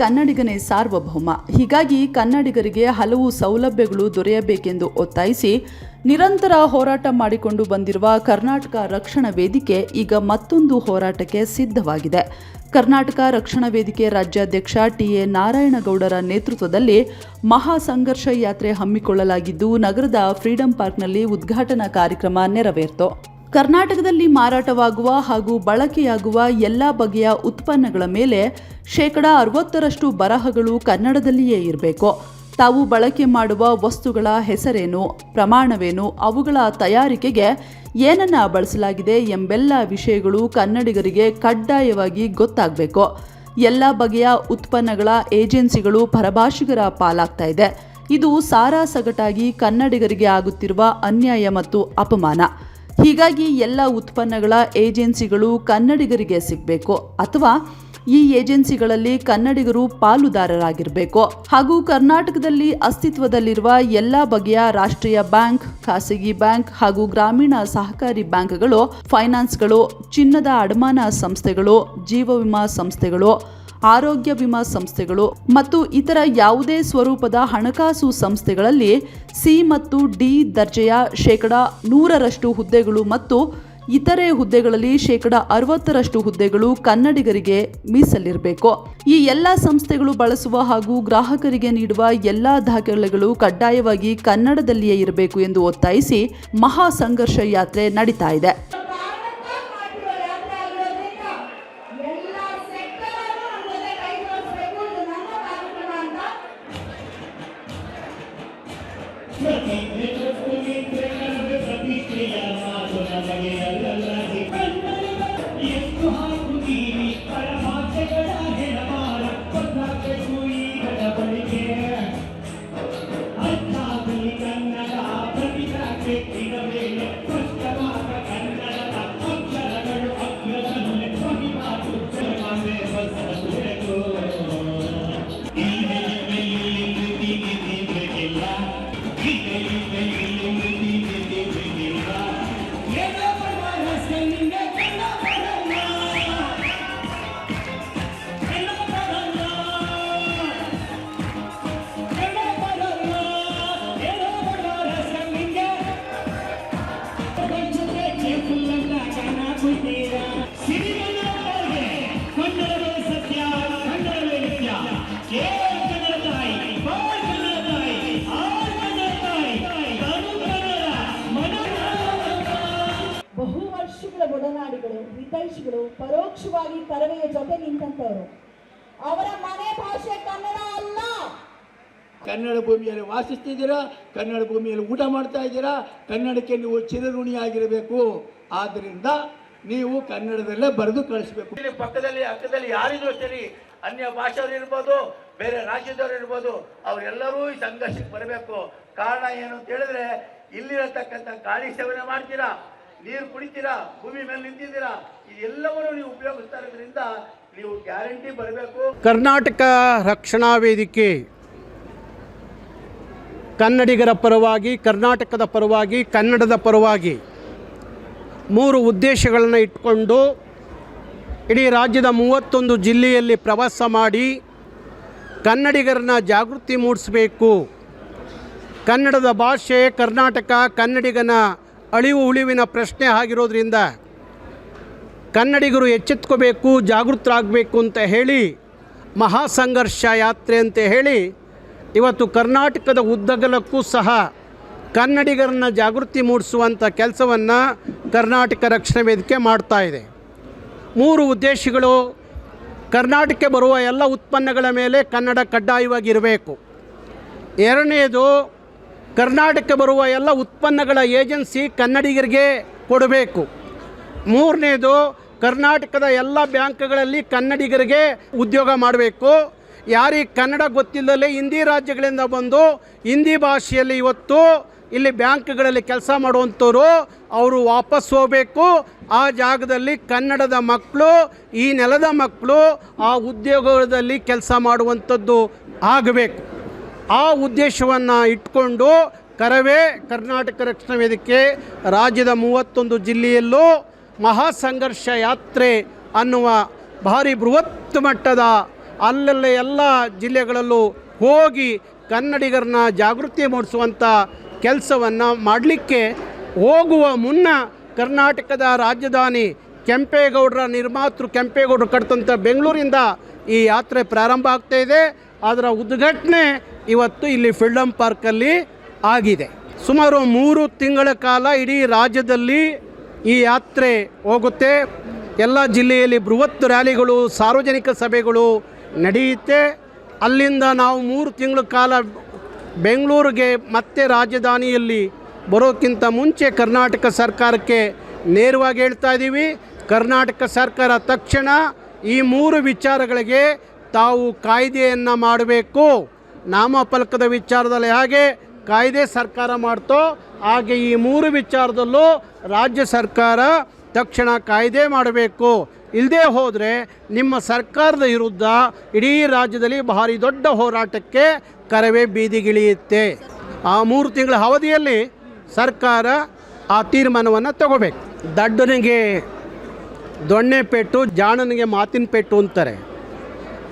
ಕನ್ನಡಿಗನೇ ಸಾರ್ವಭೌಮ. ಹೀಗಾಗಿ ಕನ್ನಡಿಗರಿಗೆ ಹಲವು ಸೌಲಭ್ಯಗಳು ದೊರೆಯಬೇಕೆಂದು ಒತ್ತಾಯಿಸಿ ನಿರಂತರ ಹೋರಾಟ ಮಾಡಿಕೊಂಡು ಬಂದಿರುವ ಕರ್ನಾಟಕ ರಕ್ಷಣಾ ವೇದಿಕೆ ಈಗ ಮತ್ತೊಂದು ಹೋರಾಟಕ್ಕೆ ಸಿದ್ಧವಾಗಿದೆ. ಕರ್ನಾಟಕ ರಕ್ಷಣಾ ವೇದಿಕೆ ರಾಜ್ಯಾಧ್ಯಕ್ಷ ಟಿಎ ನಾರಾಯಣಗೌಡರ ನೇತೃತ್ವದಲ್ಲಿ ಮಹಾ ಸಂಘರ್ಷ ಯಾತ್ರೆ ಹಮ್ಮಿಕೊಳ್ಳಲಾಗಿದ್ದು, ನಗರದ ಫ್ರೀಡಂ ಪಾರ್ಕ್ನಲ್ಲಿ ಉದ್ಘಾಟನಾ ಕಾರ್ಯಕ್ರಮ ನೆರವೇರಿತು. ಕರ್ನಾಟಕದಲ್ಲಿ ಮಾರಾಟವಾಗುವ ಹಾಗೂ ಬಳಕೆಯಾಗುವ ಎಲ್ಲ ಬಗೆಯ ಉತ್ಪನ್ನಗಳ ಮೇಲೆ ಶೇಕಡ ಅರವತ್ತರಷ್ಟು ಬರಹಗಳು ಕನ್ನಡದಲ್ಲಿಯೇ ಇರಬೇಕು. ತಾವು ಬಳಕೆ ಮಾಡುವ ವಸ್ತುಗಳ ಹೆಸರೇನು, ಪ್ರಮಾಣವೇನು, ಅವುಗಳ ತಯಾರಿಕೆಗೆ ಏನನ್ನ ಬಳಸಲಾಗಿದೆ ಎಂಬೆಲ್ಲ ವಿಷಯಗಳು ಕನ್ನಡಿಗರಿಗೆ ಕಡ್ಡಾಯವಾಗಿ ಗೊತ್ತಾಗಬೇಕು. ಎಲ್ಲ ಬಗೆಯ ಉತ್ಪನ್ನಗಳ ಏಜೆನ್ಸಿಗಳು ಪರಭಾಷಿಗರ ಪಾಲಾಗ್ತಾ ಇದೆ. ಇದು ಸಾರಾಸಗಟಾಗಿ ಕನ್ನಡಿಗರಿಗೆ ಆಗುತ್ತಿರುವ ಅನ್ಯಾಯ ಮತ್ತು ಅಪಮಾನ. ಹೀಗಾಗಿ ಎಲ್ಲ ಉತ್ಪನ್ನಗಳ ಏಜೆನ್ಸಿಗಳು ಕನ್ನಡಿಗರಿಗೆ ಸಿಗಬೇಕು ಅಥವಾ ಈ ಏಜೆನ್ಸಿಗಳಲ್ಲಿ ಕನ್ನಡಿಗರು ಪಾಲುದಾರರಾಗಿರಬೇಕು. ಹಾಗೂ ಕರ್ನಾಟಕದಲ್ಲಿ ಅಸ್ತಿತ್ವದಲ್ಲಿರುವ ಎಲ್ಲ ಬಗೆಯ ರಾಷ್ಟ್ರೀಯ ಬ್ಯಾಂಕ್, ಖಾಸಗಿ ಬ್ಯಾಂಕ್ ಹಾಗೂ ಗ್ರಾಮೀಣ ಸಹಕಾರಿ ಬ್ಯಾಂಕ್ಗಳು, ಫೈನಾನ್ಸ್ಗಳು, ಚಿನ್ನದ ಅಡಮಾನ ಸಂಸ್ಥೆಗಳು, ಜೀವ ವಿಮಾ ಸಂಸ್ಥೆಗಳು ಆರೋಗ್ಯ ವಿಮಾ ಸಂಸ್ಥೆಗಳು ಮತ್ತು ಇತರ ಯಾವುದೇ ಸ್ವರೂಪದ ಹಣಕಾಸು ಸಂಸ್ಥೆಗಳಲ್ಲಿ ಸಿ ಮತ್ತು ಡಿ ದರ್ಜೆಯ ಶೇಕಡ ನೂರರಷ್ಟು ಹುದ್ದೆಗಳು ಮತ್ತು ಇತರೆ ಹುದ್ದೆಗಳಲ್ಲಿ ಶೇಕಡ ಅರವತ್ತರಷ್ಟು ಹುದ್ದೆಗಳು ಕನ್ನಡಿಗರಿಗೆ ಮೀಸಲಿರಬೇಕು. ಈ ಎಲ್ಲ ಸಂಸ್ಥೆಗಳು ಬಳಸುವ ಹಾಗೂ ಗ್ರಾಹಕರಿಗೆ ನೀಡುವ ಎಲ್ಲ ದಾಖಲೆಗಳು ಕಡ್ಡಾಯವಾಗಿ ಕನ್ನಡದಲ್ಲಿಯೇ ಇರಬೇಕು ಎಂದು ಒತ್ತಾಯಿಸಿ ಮಹಾ ಸಂಘರ್ಷ ಯಾತ್ರೆ ನಡೀತಾ ಇದೆ. pretende ಒಡನಾಡಿಗಳು ಪರೋಕ್ಷವಾಗಿ ಕರವೆಯ ಜೊತೆ ನಿಂತವರು ಅವರ ಮನೆ ಭಾಷೆ ಕನ್ನಡ ಅಲ್ಲ. ಕನ್ನಡ ಭೂಮಿಯಲ್ಲಿ ವಾಸಿಸ್ತಿದ್ದೀರಾ? ಕನ್ನಡ ಭೂಮಿಯಲ್ಲಿ ಊಟ ಮಾಡ್ತಾ ಇದ್ದೀರಾ? ಕನ್ನಡಕ್ಕೆ ನೀವು ಚಿರಋಣಿಯಾಗಿರಬೇಕು ಆದ್ದರಿಂದ ನೀವು ಕನ್ನಡದಲ್ಲೇ ಬರೆದು ಕಳಿಸ್ಬೇಕು. ಇಲ್ಲಿ ಪಕ್ಕದಲ್ಲಿ ಅಕ್ಕದಲ್ಲಿ ಯಾರಿದ್ರು ಸರಿ ಅನ್ಯ ಭಾಷೆಯವರು ಇರ್ಬೋದು ಬೇರೆ ರಾಜ್ಯದವರು ಇರ್ಬೋದು ಅವರೆಲ್ಲರೂ ಈ ಸಂಘರ್ಷಕ್ಕೆ ಬರಬೇಕು. ಕಾರಣ ಏನು ಅಂತ ಹೇಳಿದ್ರೆ ಇಲ್ಲಿರತಕ್ಕಂಥ ಗಾಳಿ ಸೇವನೆ ಮಾಡ್ತೀರಾ? ನೀರು ಕುಡಿತೀರಾ, ಭೂಮಿ ಮೇಲೆ ನಿಂತಿದ್ದೀರಾ, ಇದೆಲ್ಲವನ್ನು ನೀವು ಉಪಯೋಗಿಸ್ತಾ ಇರೋದ್ರಿಂದ ನೀವು ಗ್ಯಾರಂಟಿ ಬರಬೇಕು. ಕರ್ನಾಟಕ ರಕ್ಷಣಾ ವೇದಿಕೆ ಕನ್ನಡಿಗರ ಪರವಾಗಿ, ಕರ್ನಾಟಕದ ಪರವಾಗಿ, ಕನ್ನಡದ ಪರವಾಗಿ ಮೂರು ಉದ್ದೇಶಗಳನ್ನು ಇಟ್ಕೊಂಡು ಇಡೀ ರಾಜ್ಯದ ಮೂವತ್ತೊಂದು ಜಿಲ್ಲೆಯಲ್ಲಿ ಪ್ರವಾಸ ಮಾಡಿ ಕನ್ನಡಿಗರನ್ನ ಜಾಗೃತಿ ಮೂಡಿಸಬೇಕು. ಕನ್ನಡದ ಭಾಷೆ, ಕರ್ನಾಟಕ ಕನ್ನಡಿಗನ ಅಳಿವು ಉಳಿವಿನ ಪ್ರಶ್ನೆ ಆಗಿರೋದ್ರಿಂದ ಕನ್ನಡಿಗರು ಎಚ್ಚೆತ್ಕೋಬೇಕು, ಜಾಗೃತರಾಗಬೇಕು ಅಂತ ಹೇಳಿ ಮಹಾ ಸಂಘರ್ಷ ಯಾತ್ರೆ ಅಂತ ಹೇಳಿ ಇವತ್ತು ಕರ್ನಾಟಕದ ಉದ್ದಗಲಕ್ಕೂ ಸಹ ಕನ್ನಡಿಗರನ್ನು ಜಾಗೃತಿ ಮೂಡಿಸುವಂಥ ಕೆಲಸವನ್ನು ಕರ್ನಾಟಕ ರಕ್ಷಣಾ ವೇದಿಕೆ ಮಾಡ್ತಾ ಇದೆ. ಮೂರು ಉದ್ದೇಶಗಳು, ಕರ್ನಾಟಕಕ್ಕೆ ಬರುವ ಎಲ್ಲ ಉತ್ಪನ್ನಗಳ ಮೇಲೆ ಕನ್ನಡ ಕಡ್ಡಾಯವಾಗಿರಬೇಕು ಎರಡನೆಯದು ಕರ್ನಾಟಕಕ್ಕೆ ಬರುವ ಎಲ್ಲ ಉತ್ಪನ್ನಗಳ ಏಜೆನ್ಸಿ ಕನ್ನಡಿಗರಿಗೆ ಕೊಡಬೇಕು. ಮೂರನೇದು, ಕರ್ನಾಟಕದ ಎಲ್ಲ ಬ್ಯಾಂಕ್ಗಳಲ್ಲಿ ಕನ್ನಡಿಗರಿಗೆ ಉದ್ಯೋಗ ಮಾಡಬೇಕು. ಯಾರಿಗೆ ಕನ್ನಡ ಗೊತ್ತಿಲ್ಲದೆ ಹಿಂದಿ ರಾಜ್ಯಗಳಿಂದ ಬಂದು ಹಿಂದಿ ಭಾಷೆಯಲ್ಲಿ ಇವತ್ತು ಇಲ್ಲಿ ಬ್ಯಾಂಕ್ಗಳಲ್ಲಿ ಕೆಲಸ ಮಾಡುವಂಥವ್ರು, ಅವರು ವಾಪಸ್ ಹೋಗಬೇಕು. ಆ ಜಾಗದಲ್ಲಿ ಕನ್ನಡದ ಮಕ್ಕಳು, ಈ ನೆಲದ ಮಕ್ಕಳು ಆ ಉದ್ಯೋಗದಲ್ಲಿ ಕೆಲಸ ಮಾಡುವಂಥದ್ದು ಆಗಬೇಕು. ಆ ಉದ್ದೇಶವನ್ನು ಇಟ್ಕೊಂಡು ಕರವೇ ಕರ್ನಾಟಕ ರಕ್ಷಣಾ ವೇದಿಕೆ ರಾಜ್ಯದ ಮೂವತ್ತೊಂದು ಜಿಲ್ಲೆಯಲ್ಲೂ ಮಹಾ ಸಂಘರ್ಷ ಯಾತ್ರೆ ಅನ್ನುವ ಭಾರಿ ಬೃಹತ್ ಮಟ್ಟದ ಅಲ್ಲಲ್ಲೇ ಎಲ್ಲ ಜಿಲ್ಲೆಗಳಲ್ಲೂ ಹೋಗಿ ಕನ್ನಡಿಗರನ್ನ ಜಾಗೃತಿ ಮೂಡಿಸುವಂಥ ಕೆಲಸವನ್ನು ಮಾಡಲಿಕ್ಕೆ ಹೋಗುವ ಮುನ್ನ ಕರ್ನಾಟಕದ ರಾಜಧಾನಿ ಕೆಂಪೇಗೌಡರ ನಿರ್ಮಾತೃ ಕೆಂಪೇಗೌಡರು ಕಟ್ಟಿದಂಥ ಬೆಂಗಳೂರಿಂದ ಈ ಯಾತ್ರೆ ಪ್ರಾರಂಭ ಆಗ್ತಾ ಇದೆ. ಅದರ ಉದ್ಘಾಟನೆ ಇವತ್ತು ಇಲ್ಲಿ ಫ್ರೀಡಮ್ ಪಾರ್ಕಲ್ಲಿ ಆಗಿದೆ. ಸುಮಾರು ಮೂರು ತಿಂಗಳ ಕಾಲ ಇಡೀ ರಾಜ್ಯದಲ್ಲಿ ಈ ಯಾತ್ರೆ ಹೋಗುತ್ತೆ. ಎಲ್ಲ ಜಿಲ್ಲೆಯಲ್ಲಿ ಬೃಹತ್ ರ್ಯಾಲಿಗಳು, ಸಾರ್ವಜನಿಕ ಸಭೆಗಳು ನಡೆಯುತ್ತೆ. ಅಲ್ಲಿಂದ ನಾವು ಮೂರು ತಿಂಗಳ ಕಾಲ ಬೆಂಗಳೂರಿಗೆ ಮತ್ತೆ ರಾಜಧಾನಿಯಲ್ಲಿ ಬರೋಕ್ಕಿಂತ ಮುಂಚೆ ಕರ್ನಾಟಕ ಸರ್ಕಾರಕ್ಕೆ ನೇರವಾಗಿ ಹೇಳ್ತಾ ಇದ್ದೀವಿ. ಕರ್ನಾಟಕ ಸರ್ಕಾರ ತಕ್ಷಣ ಈ ಮೂರು ವಿಚಾರಗಳಿಗೆ ತಾವು ಕಾಯ್ದೆಯನ್ನು ಮಾಡಬೇಕು. ನಾಮಫಲಕದ ವಿಚಾರದಲ್ಲಿ ಹಾಗೆ ಕಾಯ್ದೆ ಸರ್ಕಾರ ಮಾಡ್ತೋ, ಹಾಗೆ ಈ ಮೂರು ವಿಚಾರದಲ್ಲೂ ರಾಜ್ಯ ಸರ್ಕಾರ ತಕ್ಷಣ ಕಾಯ್ದೆ ಮಾಡಬೇಕು. ಇಲ್ಲದೆ ಹೋದರೆ ನಿಮ್ಮ ಸರ್ಕಾರದ ವಿರುದ್ಧ ಇಡೀ ರಾಜ್ಯದಲ್ಲಿ ಭಾರಿ ದೊಡ್ಡ ಹೋರಾಟಕ್ಕೆ ಕರವೇ ಬೀದಿಗಿಳಿಯುತ್ತೆ ಆ ಮೂರು ತಿಂಗಳ ಅವಧಿಯಲ್ಲಿ ಸರ್ಕಾರ ಆ ತೀರ್ಮಾನವನ್ನು ತಗೋಬೇಕು. ದಡ್ಡನಿಗೆ ದೊಣ್ಣೆ ಪೆಟ್ಟು, ಜಾಣನಿಗೆ ಮಾತಿನ ಪೆಟ್ಟು ಅಂತಾರೆ.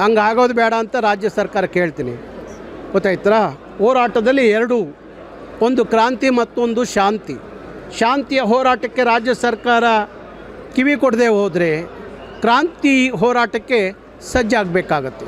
ಹಂಗಾಗೋದು ಬೇಡ ಅಂತ ರಾಜ್ಯ ಸರ್ಕಾರ ಕೇಳ್ತೀನಿ. ಗೊತ್ತಾಯ್ತಾ ಹೋರಾಟದಲ್ಲಿ ಎರಡು, ಒಂದು ಕ್ರಾಂತಿ ಮತ್ತೊಂದು ಶಾಂತಿ. ಶಾಂತಿಯ ಹೋರಾಟಕ್ಕೆ ರಾಜ್ಯ ಸರ್ಕಾರ ಕಿವಿ ಕೊಡದೆ ಹೋದರೆ ಕ್ರಾಂತಿ ಹೋರಾಟಕ್ಕೆ ಸಜ್ಜಾಗಬೇಕಾಗತ್ತೆ.